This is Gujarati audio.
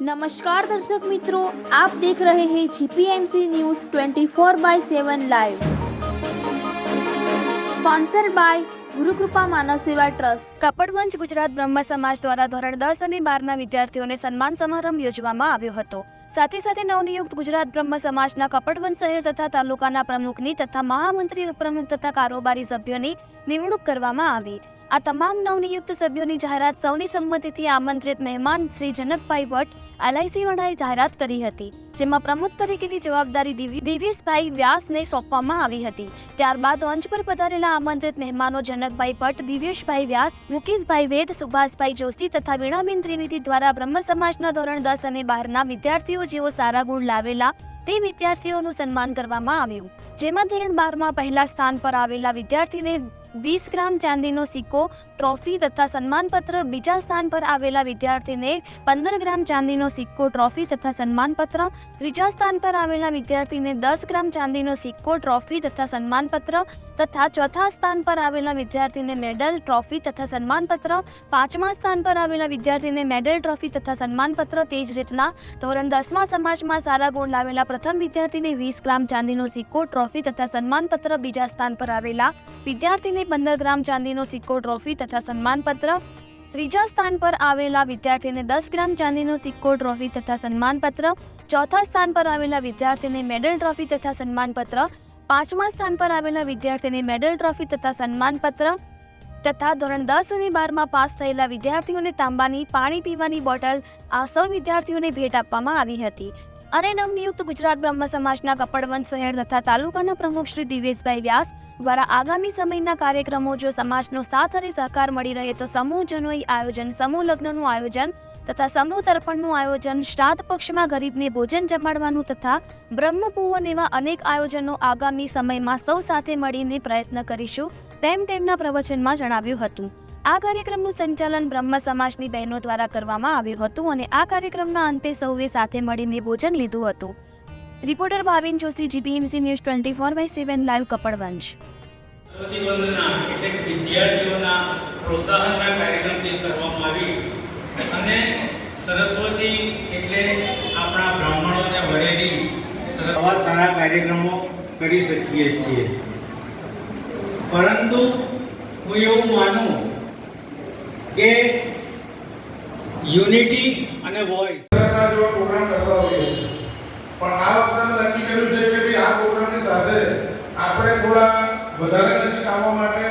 નમસ્કાર દર્શક મિત્રો આપ દેખ રહે હૈ GPMC news 24 by 7 live sponsor by Gurukrupa Manav Seva trust Kapadvanj Gujarat બ્રહ્મ સમાજ દ્વારા ધોરણ દસ અને બારના વિદ્યાર્થીઓને સન્માન સમારંભ યોજવામાં આવ્યો હતો. સાથે સાથે નવનિયુક્ત ગુજરાત બ્રહ્મ સમાજના કપડવંજ શહેર તથા તાલુકાના પ્રમુખની તથા મહામંત્રી ઉપપ્રમુખ તથા કારોબારી સભ્યોની નિમણૂક કરવામાં આવી. આ તમામ નવનિયુક્ત સભ્યોની જાહેરાત સૌની સંમતિથી આમંત્રિત મહેમાન શ્રી જનકભાઈ ભટ્ટ એલઆઈસી વડાએ જાહેરાત કરી હતી, જેમાં પ્રમુખ તરીકેની જવાબદારી દિવ્યેશભાઈ વ્યાસને સોંપવામાં આવી હતી. ત્યારબાદ અંચ પર પધારેલા આમંત્રિત મહેમાનો જનકભાઈ ભટ્ટ, દિવ્યેશભાઈ વ્યાસ, મુકેશભાઈ વેદ, સુભાષભાઈ જોશી તથા વીણાબેન ત્રિવેદી દ્વારા બ્રહ્મ સમાજના ધોરણ દસ અને બારના વિદ્યાર્થીઓ જેઓ સારા ગુણ લાવેલા, તે વિદ્યાર્થીઓનું સન્માન કરવામાં આવ્યું. જેમાં ધોરણ બારમાં પહેલા સ્થાન પર આવેલા વિદ્યાર્થીને વીસ ગ્રામ ચાંદીનો સિક્કો ટ્રોફી તથા સન્માનપત્ર બીજા સ્થાન પર આવેલા વિદ્યાર્થીને પંદર ગ્રામ ચાંદીનો સિક્કો ટ્રોફી તથા સન્માનપત્ર ત્રીજા સ્થાન પર આવેલા વિદ્યાર્થીને દસ ગ્રામ ચાંદીનો સિક્કો ટ્રોફી તથા સન્માનપત્ર તથા ચોથા સ્થાન પર આવેલા વિદ્યાર્થીને મેડલ, ટ્રોફી તથા સન્માનપત્ર. પાંચમા સ્થાન પર આવેલા વિદ્યાર્થીને મેડલ, ટ્રોફી તથા સન્માનપત્ર. તે જ રીતના ધોરણ દસમા સમાજમાં સારા ગુણ લાવેલા પ્રથમ વિદ્યાર્થીને વીસ ગ્રામ ચાંદીનો સિક્કો, ટ્રોફી તથા સન્માનપત્ર. બીજા સ્થાન પર આવેલા વિદ્યાર્થીને પંદર ગ્રામ ચાંદીનો સિક્કો, ટ્રોફી તથા સન્માનપત્ર. ત્રીજા સ્થાન પર આવેલા વિદ્યાર્થીને દસ ગ્રામ ચાંદીનો સિક્કો, ટ્રોફી તથા સન્માનપત્ર. ચોથા સ્થાન પર આવેલા વિદ્યાર્થીને મેડલ, ટ્રોફી તથા સન્માનપત્ર. પાંચમા સ્થાન પર આવેલા વિદ્યાર્થીને મેડલ ટ્રોફી તથા સન્માનપત્ર તથા ધોરણ દસ અને બારમાં પાસ થયેલા વિદ્યાર્થીઓને તાંબાની પાણી પીવાની બોટલ આ સૌ વિદ્યાર્થીઓને ભેટ આપવામાં આવી હતી. અને નવનિયુક્ત ગુજરાત બ્રહ્મ સમાજના કપડવંત શહેર તથા તાલુકાના પ્રમુખ શ્રી દિવેશભાઈ વ્યાસ દ્વારા આગામી સમયના કાર્યક્રમો જો સમાજનો સાથ અને સહકાર મળી રહે તો સમૂહ જનોઈ આયોજન, સમૂહ લગ્નનું આયોજન તથા સમૂહ તર્પણનું આયોજન શ્રાદ્ધ પક્ષમાં ગરીબને ભોજન જમાડવાનું તથા બ્રહ્મપૂવન એવા અનેક આયોજનો આગામી સમયમાં સૌ સાથે મળીને પ્રયત્ન કરીશું, તેમ તેમના પ્રવચનમાં જણાવ્યું હતું. આ કાર્યક્રમનું સંચાલન બ્રહ્મ સમાજની બહેનો દ્વારા કરવામાં આવ્યું હતું અને આ કાર્યક્રમના અંતે સૌએ સાથે મળીને ભોજન લીધું હતું. Reporter Bhavin Joshi, GPMC news twenty four by seven live Kapadvanj વિદ્યાર્થીઓના પ્રોત્સાહનના આવી અને સરસ્વતી એટલે આપણા બ્રાહ્મણોને વરેલી આવા સારા કાર્યક્રમો કરી શકીએ છીએ પરંતુ હું એવું માનું કે યુનિટી અને વોઇસ પ્રોગ્રામ કરતા હોઈએ. પણ આ વખતે અમે નક્કી કર્યું છે કે આ પ્રોગ્રામની સાથે આપણે થોડા વધારે નજીક આવવા માટે